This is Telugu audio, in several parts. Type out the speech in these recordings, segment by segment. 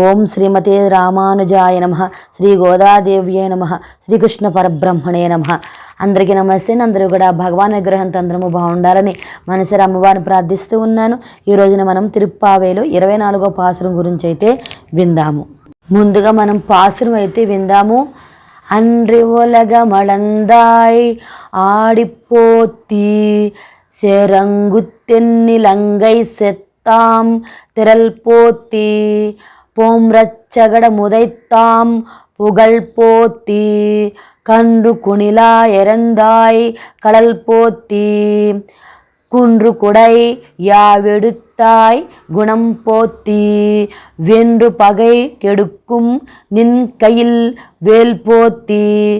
ఓం శ్రీమతే రామానుజాయ నమ శ్రీ గోదాదేవ్యే నమ శ్రీకృష్ణ పరబ్రహ్మణే నమ అందరికీ నమస్తే అందరూ కూడా భగవాన్ విగ్రహంతో అందరము బాగుండాలని మనసరి అమ్మవారిని ప్రార్థిస్తూ ఉన్నాను ఈ రోజున మనం తిరుప్పావేలో ఇరవై నాలుగో పాసురం గురించి అయితే విందాము ముందుగా మనం పాసురం అయితే విందాము அன்றி உலக மளந்தாய் ஆடிப்போத்தி செரங்குத்தென்னிலங்கை செத்தாம் திரள் போத்தி போம்ரச்சகட முதைத்தாம் புகழ் போத்தி. கன்று குணிலா எறந்தாய் கடல் போத்தி. குன்று குடை யாவெடுத்தாய் குணம் போத்தி. வென்று பகை கெடுக்கும் நின் கையில் வேல் போத்தி.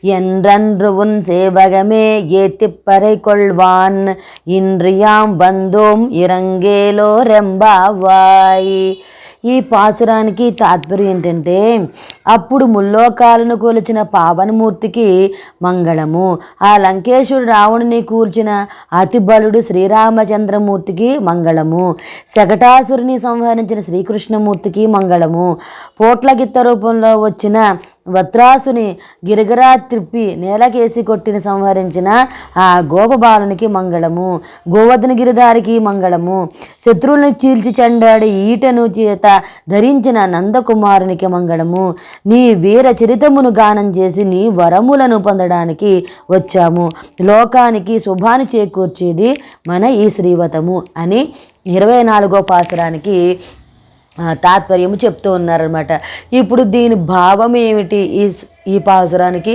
என்றன்று உன் சேவகமே ஏத்திப்பறை கொள்வான். இன்றியாம் வந்தோம் இறங்கேலோ ரெம்பாவாய். ఈ పాసురానికి తాత్పర్యం ఏంటంటే అప్పుడు ముల్లోకాలను కూల్చిన పావనమూర్తికి మంగళము. ఆ లంకేశుడు రావణుని కూల్చిన అతి బలుడు శ్రీరామచంద్రమూర్తికి మంగళము. శకటాసురుని సంహరించిన శ్రీకృష్ణమూర్తికి మంగళము. పోట్లగిత్త రూపంలో వచ్చిన వత్రాసుని గిరిగిరా త్రిప్పి నేలకేసి కొట్టిన సంహరించిన ఆ గోపబాలునికి మంగళము గోవర్ధన గిరిదారికి మంగళము. శత్రువులను చీల్చి చెండాడి ఈటను చేత ధరించిన నందకుమారునికి మంగళము. నీ వీర చరితమును గానం చేసి నీ వరములను పొందడానికి వచ్చాము. లోకానికి శుభాన్ని చేకూర్చేది మన ఈ శ్రీవతము అని ఇరవై నాలుగో పాసరానికి తాత్పర్యము చెప్తూ ఉన్నారనమాట ఇప్పుడు దీని భావం ఏమిటి? ఈ ఈ పాసురానికి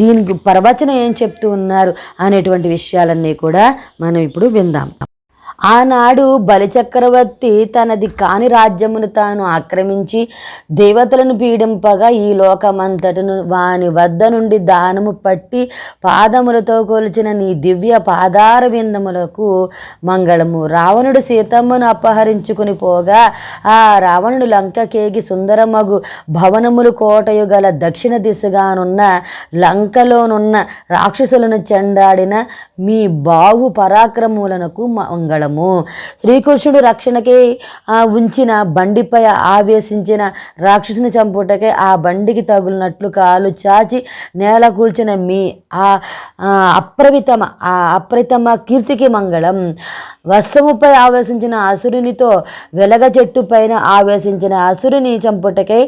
దీనికి ప్రవచనం ఏం చెప్తూ ఉన్నారు అనేటువంటి విషయాలన్నీ కూడా మనం ఇప్పుడు విందాం. ఆనాడు బలిచక్రవర్తి తనది కాని రాజ్యమును తాను ఆక్రమించి దేవతలను పీడింపగా ఈ లోకమంతటను వాని వద్ద నుండి దానము పట్టి పాదములతో కొలిచిన నీ దివ్య పాదార విందములకు మంగళము. రావణుడు సీతమ్మను అపహరించుకుని పోగా ఆ రావణుడు లంకకేగి సుందరమగు భవనములు కోటయు గల దక్షిణ దిశగానున్న లంకలోనున్న రాక్షసులను చెండాడిన మీ బాహు పరాక్రములకు మంగళము శ్రీకృష్ణుడు రక్షణకై ఉంచిన బండిపై ఆవేశించిన రాక్షసుని చంపుటకై ఆ బండికి తగులినట్లు కాలు చాచి నేల కూల్చిన మీ ఆ అప్రవితమ ఆ అప్రతిమ కీర్తికి మంగళం. వస్త్రముపై ఆవేశించిన అసురునితో వెలగ చెట్టు పైన ఆవేశించిన అసురుని చంపుటకై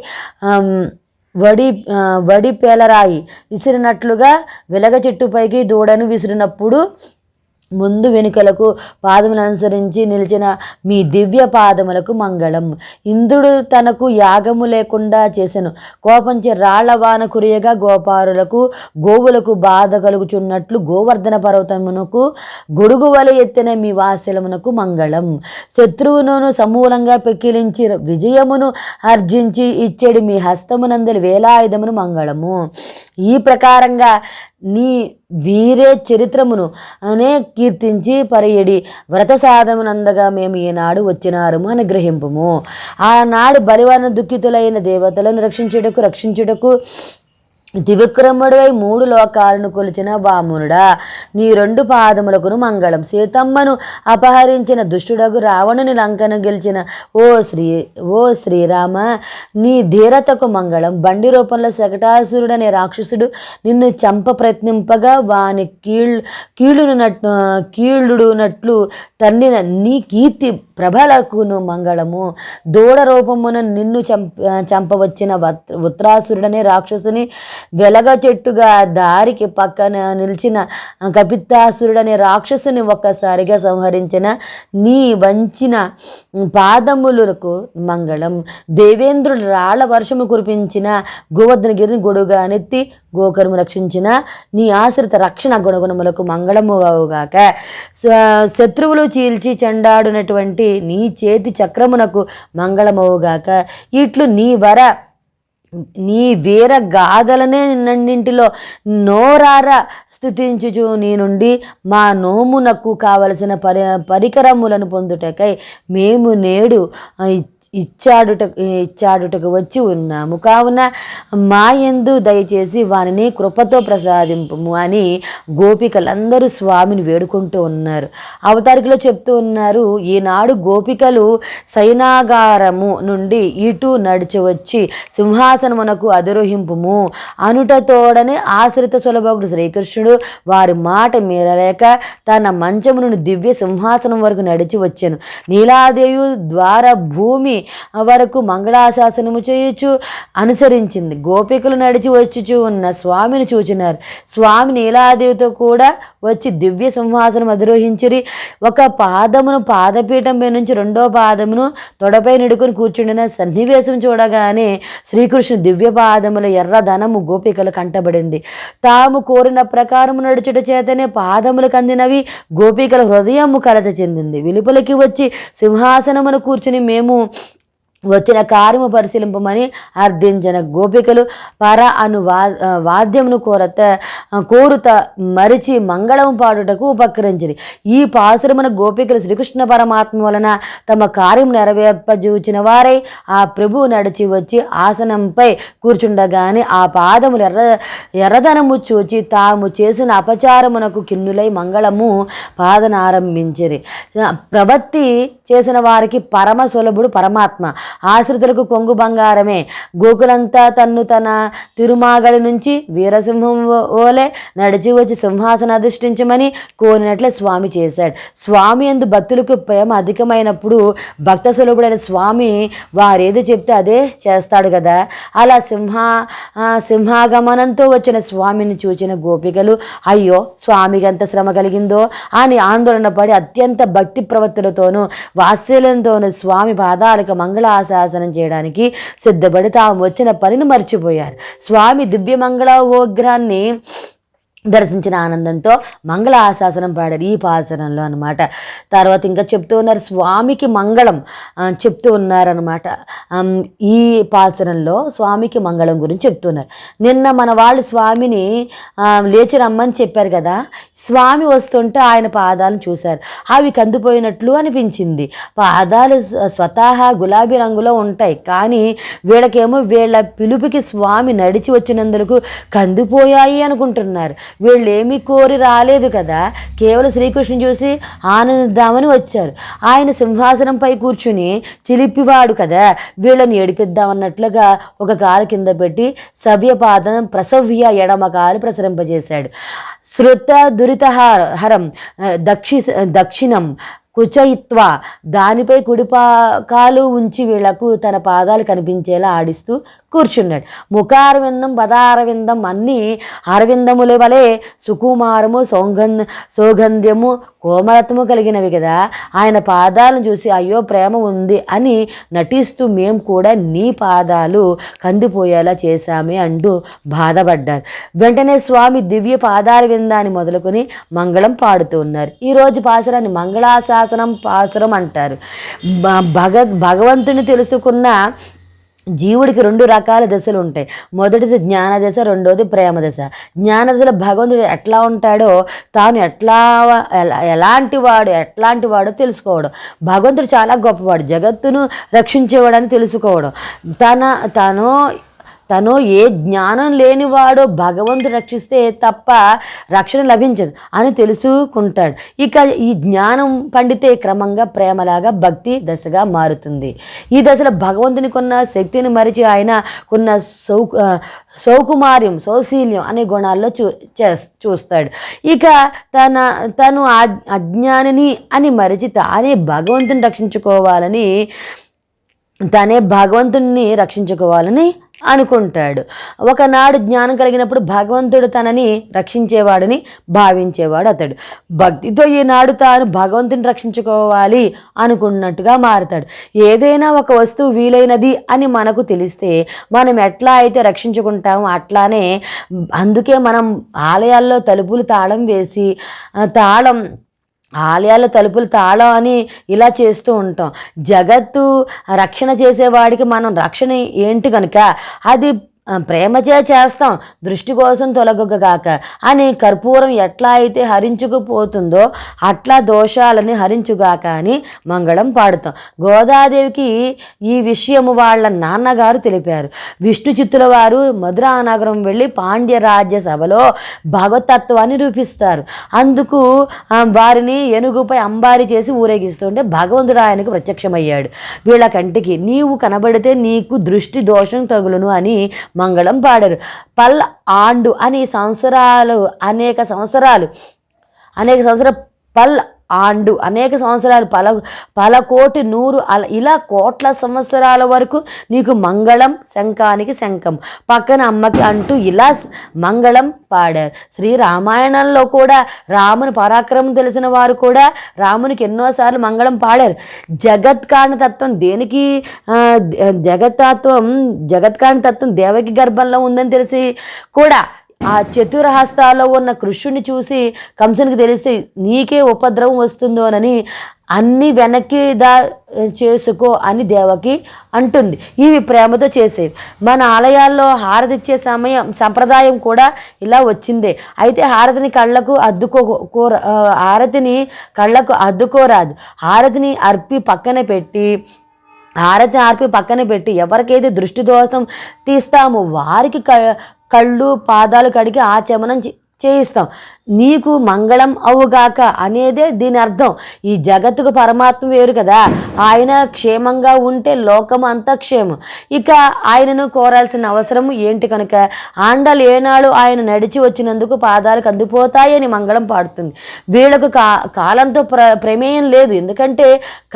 వడి వడి పేలరాయి విసిరినట్లుగా వెలగ చెట్టుపైకి దూడను విసిరినప్పుడు ముందు వెనుకలకు పాదములను అనుసరించి నిలిచిన మీ దివ్య పాదములకు మంగళం. ఇంద్రుడు తనకు యాగము లేకుండా చేసెను. కోపంచి రాళ్ళవాన కురియగా గోపారులకు గోవులకు బాధ కలుగుచున్నట్లు గోవర్ధన పర్వతమునకు గొడుగు వల ఎత్తిన మీ వాసలమునకు మంగళం. శత్రువును సమూలంగా పెక్కిలించి విజయమును అర్జించి ఇచ్చేడు మీ హస్తమునందలి వేలాయుధమును మంగళము. ఈ ప్రకారంగా నీ వీరే చరిత్రమును అనే కీర్తించి పరియడి వ్రత సాధమునందగా మేము ఈనాడు వచ్చినారము అని గ్రహింపుము. ఆనాడు బలివన దుఃఖితులైన దేవతలను రక్షించుటకు రక్షించుటకు త్రివిక్రముడివై మూడు లోకాలను కొలిచిన వామునుడా నీ రెండు పాదములకును మంగళం సీతమ్మను అపహరించిన దుష్టుడగు రావణుని లంకను గెలిచిన ఓ శ్రీ ఓ శ్రీరామ నీ ధీరతకు మంగళం బండి రూపంలో శకటాసురుడనే రాక్షసుడు నిన్ను చంప ప్రయత్నింపగా వాని కీళ్ళు కీళ్ళును కీళ్ళుడునట్లు తన్నిన నీ కీర్తి ప్రభలకును మంగళము. దూడ రూపమున నిన్ను చంప చంపవచ్చిన వత్ రాక్షసుని వెలగ చెట్టుగా దారికి పక్కన నిలిచిన కపిత్తాసురుడనే రాక్షసుని ఒక్కసారిగా సంహరించిన నీ వంచిన పాదములకు మంగళం. దేవేంద్రుడు రాళ్ళ వర్షము కురిపించిన గోవర్ధనగిరిని గొడుగా నెత్తి గోకరము రక్షించిన నీ ఆశ్రిత రక్షణ గుణగుణములకు మంగళము అవుగాక శత్రువులు చీల్చి చెండాడునటువంటి నీ చేతి చక్రమునకు మంగళమవుగాక ఇట్లు నీ వర నీ వీర గాథలనే నిన్నంటిలో నోరార స్థుతించుచు నీ నుండి మా నోమునకు కావలసిన పరి పరికరములను పొందుటకై మేము నేడు ఇచ్చాడుట ఇచ్చాడుటకు వచ్చి ఉన్నాము. కావున మా యందు దయచేసి వారిని కృపతో ప్రసాదింపము అని గోపికలందరూ స్వామిని వేడుకుంటూ ఉన్నారు. అవతారికలో చెప్తూ ఉన్నారు ఈనాడు గోపికలు సైనాగారము నుండి ఇటు నడిచి వచ్చి సింహాసనమునకు అధిరోహింపుము అనుటతోడనే ఆశ్రిత సులభకుడు శ్రీకృష్ణుడు వారి మాట మీరలేక తన మంచము నుండి దివ్య సింహాసనం వరకు నడిచి వచ్చాను. నీలాదేవి ద్వారా భూమి వరకు మంగళాశాసనము చేయొచ్చు అనుసరించింది. గోపికలు నడిచి వచ్చుచు ఉన్న స్వామిని చూచినారు. స్వామి నీలాదేవితో కూడా వచ్చి దివ్య సింహాసనం అధిరోహించిరి. ఒక పాదమును పాదపీఠం పై నుంచి రెండో పాదమును తొడపై నిడుకుని కూర్చుండిన సన్నివేశం చూడగానే శ్రీకృష్ణుడు దివ్య పాదముల ఎర్రధనము గోపికలు కంటబడింది తాము కోరిన ప్రకారము నడుచుట చేతనే పాదములకు అందినవి గోపికల హృదయము కలత చెందింది. వెలుపలికి వచ్చి సింహాసనమును కూర్చుని మేము వచ్చిన కార్యము పరిశీలింపమని అర్థించిన గోపికలు పర అను వా వాద్యమును కోరత కోరుత మరిచి మంగళం పాడుటకు ఉపకరించింది ఈ పాసురమున గోపికలు శ్రీకృష్ణ పరమాత్మ వలన తమ కార్యం నెరవేర్పజూచిన వారై ఆ ప్రభువు నడిచి వచ్చి ఆసనంపై కూర్చుండగానే ఆ పాదములు ఎర్ర ఎర్రదనము చూచి తాము చేసిన అపచారమునకు కిన్నులై మంగళము పాదనారంభించిరి. ప్రవత్తి చేసిన వారికి పరమ సులభుడు పరమాత్మ. ఆశ్రితులకు కొంగు బంగారమే. గోకులంతా తన్ను తన తిరుమాగడి నుంచి వీరసింహం ఓలే నడిచి వచ్చి సింహాసన అధిష్ఠించమని కోరినట్లే స్వామి చేశాడు. స్వామి ఎందు భక్తులకు ప్రేమ అధికమైనప్పుడు భక్త సులభుడైన స్వామి వారేది చెప్తే అదే చేస్తాడు కదా. అలా సింహ సింహాగమనంతో వచ్చిన స్వామిని చూచిన గోపికలు అయ్యో స్వామికి ఎంత శ్రమ కలిగిందో అని ఆందోళన పడి అత్యంత భక్తి ప్రవృత్తులతోనూ వాత్సల్యంతోనూ స్వామి పాదాలకు శాసనం చేయడానికి సిద్ధపడి తాము వచ్చిన పనిని మర్చిపోయారు. స్వామి దివ్య మంగళ ఓగ్రాన్ని దర్శించిన ఆనందంతో మంగళ ఆశాసనం పాడారు ఈ పాసనంలో అనమాట తర్వాత ఇంకా చెప్తూ ఉన్నారు స్వామికి మంగళం చెప్తూ ఉన్నారనమాట ఈ పాసనంలో స్వామికి మంగళం గురించి చెప్తున్నారు నిన్న మన వాళ్ళు స్వామిని లేచి రమ్మని చెప్పారు కదా స్వామి వస్తుంటే ఆయన పాదాలను చూశారు. అవి కందిపోయినట్లు అనిపించింది. పాదాలు స్వతహా గులాబీ రంగులో ఉంటాయి కానీ వీళ్ళకేమో వీళ్ళ పిలుపుకి స్వామి నడిచి వచ్చినందుకు కందిపోయాయి అనుకుంటున్నారు. వీళ్ళు ఏమీ కోరి రాలేదు కదా. కేవలం శ్రీకృష్ణుని చూసి ఆనందిద్దామని వచ్చారు. ఆయన సింహాసనంపై కూర్చుని చిలిపివాడు కదా. వీళ్ళని ఏడిపిద్దామన్నట్లుగా ఒక కాలు కింద పెట్టి సవ్యపాదం ప్రసవ్య ఎడమ కాలు ప్రసరింపజేశాడు. శృత దురిత హరం దక్షి దక్షిణం కుచయిత్వ దానిపై కుడిపా కాలు ఉంచి వీళ్ళకు తన పాదాలు కనిపించేలా ఆడిస్తూ కూర్చున్నాడు. ముఖారవిందం పదారవిందం అన్నీ అరవిందముల వలె సుకుమారము సౌగంధ సౌగంధ్యము కోమలత్వము కలిగినవి కదా ఆయన పాదాలను చూసి అయ్యో ప్రేమ ఉంది అని నటిస్తూ మేము కూడా నీ పాదాలు కందిపోయేలా చేశామే అంటూ బాధపడ్డారు. వెంటనే స్వామి దివ్య పాదాల విందాన్ని మొదలుకొని మంగళం పాడుతూ ఉన్నారు. ఈరోజు పాసురాన్ని మంగళాశాసనం పాసురం అంటారు. భ- భగ భగవంతుని తెలుసుకున్న జీవుడికి రెండు రకాల దశలు ఉంటాయి. మొదటిది జ్ఞాన దశ రెండోది ప్రేమ దశ. జ్ఞాన దశలో భగవంతుడు ఎట్లా ఉంటాడో తాను ఎట్లా ఎలా- ఎలాంటి వాడు ఎట్లాంటి వాడో తెలుసుకోవడం. భగవంతుడు చాలా గొప్పవాడు. జగత్తును రక్షించేవాడని తెలుసుకోవడం. తన తను తను ఏ జ్ఞానం లేనివాడో భగవంతుడు రక్షిస్తే తప్ప రక్షణ లభించదు అని తెలుసుకుంటాడు. ఇక ఈ జ్ఞానం పండితే క్రమంగా ప్రేమలాగా భక్తి దశగా మారుతుంది. ఈ దశలో భగవంతుని కొన్న శక్తిని మరిచి ఆయన కొన్న సౌ సౌకుమార్యం సౌశీల్యం అనే గుణాల్లో చూ చే చూస్తాడు. ఇక తన తను అజ్ఞానిని అని మరిచి తానే భగవంతుని రక్షించుకోవాలని తనే భగవంతుణ్ణి రక్షించుకోవాలని అనుకుంటాడు. ఒకనాడు జ్ఞానం కలిగినప్పుడు భగవంతుడు తనని రక్షించేవాడని భావించేవాడు అతడు. భక్తితో ఈనాడు తాను భగవంతుని రక్షించుకోవాలి అనుకున్నట్టుగా మారుతాడు. ఏదైనా ఒక వస్తువు వీలైనది అని మనకు తెలిస్తే మనం ఎట్లా అయితే రక్షించుకుంటామో అట్లానే అందుకే మనం ఆలయాల్లో తలుపులు తాళం వేసి తాళం ఆలయాల తలుపులు తాళం అని ఇలా చేస్తూ ఉంటాం. జగత్తు రక్షణ చేసేవాడికి మనం రక్షణ ఏంటి కనుక అది ప్రేమచే చేస్తాం. దృష్టి కోసం తొలగగాక అని కర్పూరం ఎట్లా అయితే హరించుకుపోతుందో అట్లా దోషాలని హరించుగాక అని మంగళం పాడుతాం. గోదాదేవికి ఈ విషయము వాళ్ళ నాన్నగారు తెలిపారు. విష్ణు చిత్తుల వారు మధురానగరం వెళ్ళి పాండ్య రాజ్య సభలో భగవతత్వాన్ని రూపిస్తారు. అందుకు వారిని ఏనుగుపై అంబారి చేసి ఊరేగిస్తుంటే భగవంతుడు ఆయనకు ప్రత్యక్షమయ్యాడు. వీళ్ళ కంటికి నీవు కనబడితే నీకు దృష్టి దోషం తగులును అని మంగళం పాడారు. పల్ ఆండు అని సంవత్సరాలు అనేక సంవత్సరాలు అనేక సంవత్సరాలు పల్ ఆండు. అనేక సంవత్సరాలు పల పల కోటి నూరు అలా ఇలా కోట్ల సంవత్సరాల వరకు నీకు మంగళం శంఖానికి శంఖం. పక్కన అమ్మకి అంటూ ఇలా మంగళం పాడారు. శ్రీ రామాయణంలో కూడా రాముని పరాక్రమం తెలిసిన వారు కూడా రామునికి ఎన్నోసార్లు మంగళం పాడారు. జగత్కారణ తత్వం దేనికి జగత్తత్వం జగత్కారణ తత్వం దేవకి గర్భంలో ఉందని తెలిసి కూడా ఆ చతురహస్తాలో ఉన్న కృష్ణుని చూసి కంసునికి తెలిస్తే నీకే ఉపద్రవం వస్తుందోనని అన్ని వెనక్కి దా చేసుకో అని దేవకి అంటుంది. ఇవి ప్రేమతో చేసేవి. మన ఆలయాల్లో హారతి ఇచ్చే సమయం సంప్రదాయం కూడా ఇలా వచ్చిందే. అయితే హారతిని కళ్ళకు అద్దుకో కోర హారతిని కళ్ళకు అద్దుకోరాదు. హారతిని అర్పి పక్కన పెట్టి హారతి ఆర్పి పక్కన పెట్టి ఎవరికైతే దృష్టి దోషం తీస్తామో వారికి క- కళ్ళు పాదాలు కడిగి ఆచమనం చమనం చేయిస్తాం. నీకు మంగళం అవుగాక అనేదే దీని అర్థం. ఈ జగత్తుకు పరమాత్మ వేరు కదా. ఆయన క్షేమంగా ఉంటే లోకం అంతా క్షేమం. ఇక ఆయనను కోరాల్సిన అవసరం ఏంటి కనుక? ఆండలు ఏనాడు ఆయన నడిచి వచ్చినందుకు పాదాలకు అందిపోతాయని మంగళం పాడుతుంది. వీళ్ళకు కా కాలంతో ప్ర ప్రమేయం లేదు. ఎందుకంటే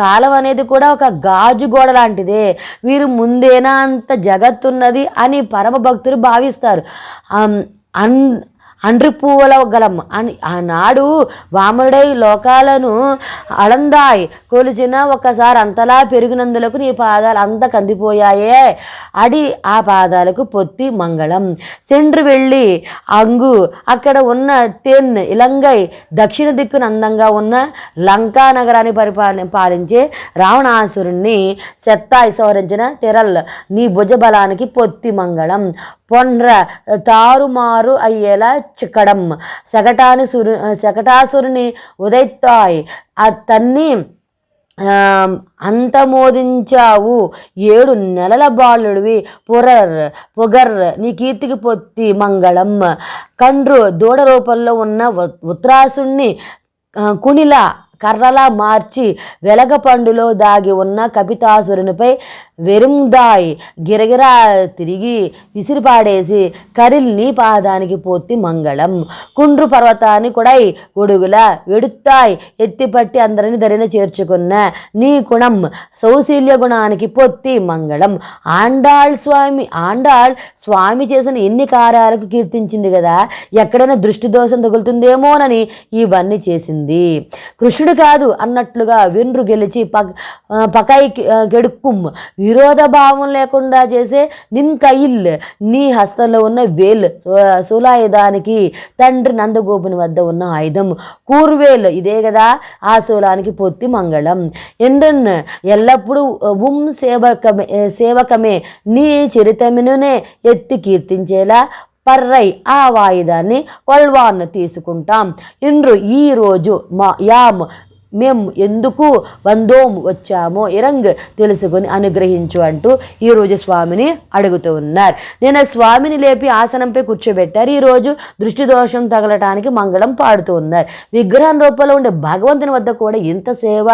కాలం అనేది కూడా ఒక గాజు గోడ లాంటిదే. వీరు ముందేనా అంత జగత్తున్నది అని పరమ భక్తులు భావిస్తారు అన్ అండ్రి పూవలవగలం గలం అని ఆనాడు వాముడై లోకాలను అళందాయ్ కొలిచిన ఒకసారి అంతలా పెరిగినందులకు నీ పాదాలు అంత కందిపోయాయే. అడి ఆ పాదాలకు పొత్తి మంగళం. సెండ్రు వెళ్ళి అంగు. అక్కడ ఉన్న తెన్ ఇలంగై దక్షిణ దిక్కున అందంగా ఉన్న లంకా నగరాన్ని పరిపాలి పాలించే రావణాసురుణ్ణి సెత్తాయి సవరించిన తెరల్. నీ భుజబలానికి పొత్తి మంగళం. పొండ్ర తారుమారు అయ్యేలా చిక్కడం శకటాని సురు శకటాసురుని ఉదైత్తాయ్ అతన్ని అంతమోదించావు. ఏడు నెలల బాలుడివి. పురర్ పొగర్ నీ కీర్తికి పొత్తి మంగళం. కండ్రు దూడ రూపంలో ఉన్న ఉత్రాసుణ్ణి కునిలా కర్రలా మార్చి వెలగపండులో దాగి ఉన్న కపితాసురునిపై వెరుందాయ్ గిరగిరా తిరిగి విసిరిపాడేసి కరిల్ నీ పాదానికి పోతి మంగళం. కుండ్రు పర్వతాన్ని కొడై గొడుగుల వెడుత్తాయ్ ఎత్తిపట్టి అందరిని దరిన చేర్చుకున్న నీ గుణం సౌశీల్య గుణానికి పొత్తి మంగళం. ఆండాళ్ స్వామి ఆండాళ్ స్వామి చేసిన ఎన్ని కార్యాలకు కీర్తించింది కదా? ఎక్కడైనా దృష్టి దోషం తగులుతుందేమోనని ఇవన్నీ చేసింది. కృష్ణుడు కాదు అన్నట్లుగా వెన్రు గెలిచి పక్ పకాయి గెడుక్కుం. విరోధ భావం లేకుండా చేసే నిన్ కయిల్ నీ హస్తంలో ఉన్న వేల్ శూలాయుధానికి తండ్రి నందగోపుని వద్ద ఉన్న ఆయుధం. కూర్వేల్ ఇదే కదా ఆ శూలానికి పొత్తి మంగళం. ఎండన్ ఎల్లప్పుడూ ఉం సేవకమే సేవకమే నీ చరితమునే ఎత్తి కీర్తించేలా పర్రై ఆ వాయిదాన్ని కొల్వాన్ను తీసుకుంటాం. ఇండ్రు ఈరోజు మా యామ్ మేము ఎందుకు వందోం వచ్చామో ఇరంగ్ తెలుసుకొని అనుగ్రహించు అంటూ ఈరోజు స్వామిని అడుగుతూ ఉన్నారు. నేను స్వామిని లేపి ఆసనంపై కూర్చోబెట్టారు. ఈరోజు దృష్టి దోషం తగలటానికి మంగళం పాడుతూ ఉన్నారు. విగ్రహం రూపంలో ఉండే భగవంతుని వద్ద కూడా ఇంత సేవ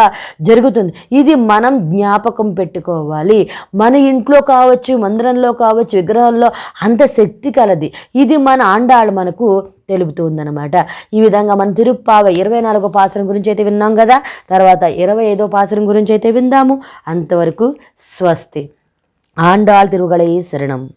జరుగుతుంది. ఇది మనం జ్ఞాపకం పెట్టుకోవాలి. మన ఇంట్లో కావచ్చు మందిరంలో కావచ్చు విగ్రహంలో అంత శక్తి కలది. ఇది మన ఆండాళ్ళు మనకు తెలుపుతుందన్నమాట. ఈ విధంగా మన తిరుప్పావ ఇరవై నాలుగో పాసరం గురించి అయితే విన్నాం కదా? తర్వాత ఇరవై ఐదో పాసరం గురించి అయితే విందాము. అంతవరకు స్వస్తి. ఆండాళ్ ఈ శరణం